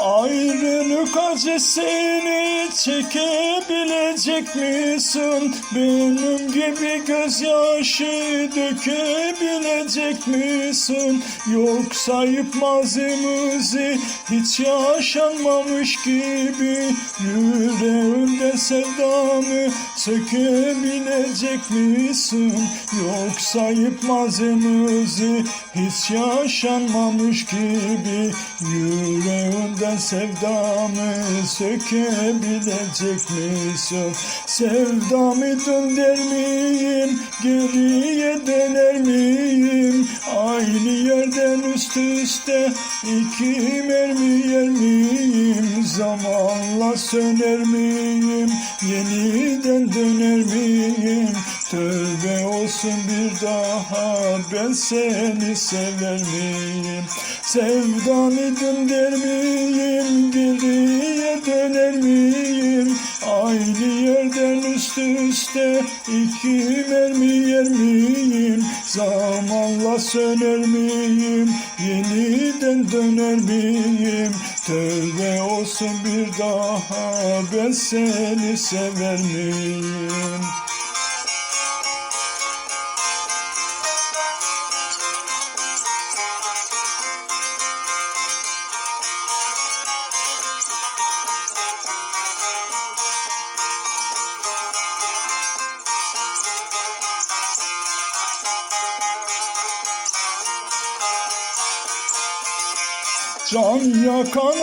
Ayrı Ayrılık acısını çekebilecek misin? Benim gibi gözyaşı dökebilecek misin? Yoksa yıpmazımızı hiç yaşanmamış gibi Yüreğimde sevdamı sökebilecek misin? Yoksa yıpmazımızı hiç yaşanmamış gibi Yüreğimden sevdamı sökebilecek misin? Sevdamı dönder miyim? Geriye döner miyim? Aynı yerden üst üste iki mermi yer miyim? Zamanla söner miyim? Yeniden döner miyim? Tövbe olsun bir daha ben seni sever miyim? Sevdanı döner miyim? Geriye döner miyim? Aynı yerden üst üste iki mermi yer miyim? Zamanla söner miyim? Yeniden döner miyim? Tövbe olsun bir daha ben seni sever miyim? Can yakan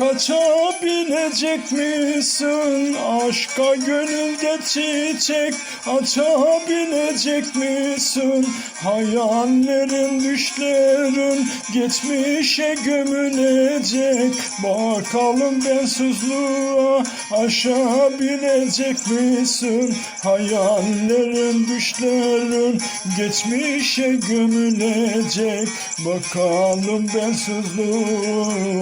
anılardan kaçabilecek misin? Aşka gönülde çiçek açabilecek misin? Hayallerin, düşlerin geçmişe gömülecek. Bakalım bensizliğe aşabilecek misin? Hayallerin, düşlerin geçmişe gömülecek. Bakalım bensizliği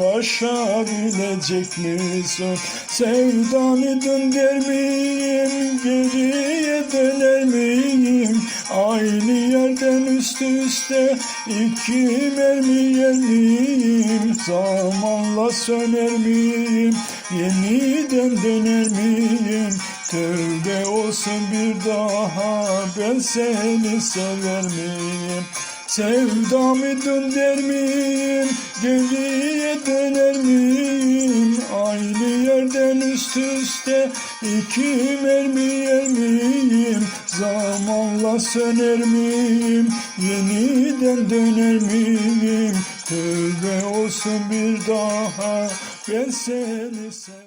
aşabilecek misin? Sevdanı dönder miyim? Geriye döner miyim? Aynı yerden üst üste iki mermi yer miyim? Zamanla söner miyim? Yeniden döner miyim? Tövbe olsun bir daha ben seni sever miyim? Sevdamı dönder miyim? Geriye döner miyim? Aynı yerden üst üste iki mermi yer miyim? Zamanla söner miyim? Yeniden döner miyim? Tövbe olsun bir daha ben seni sev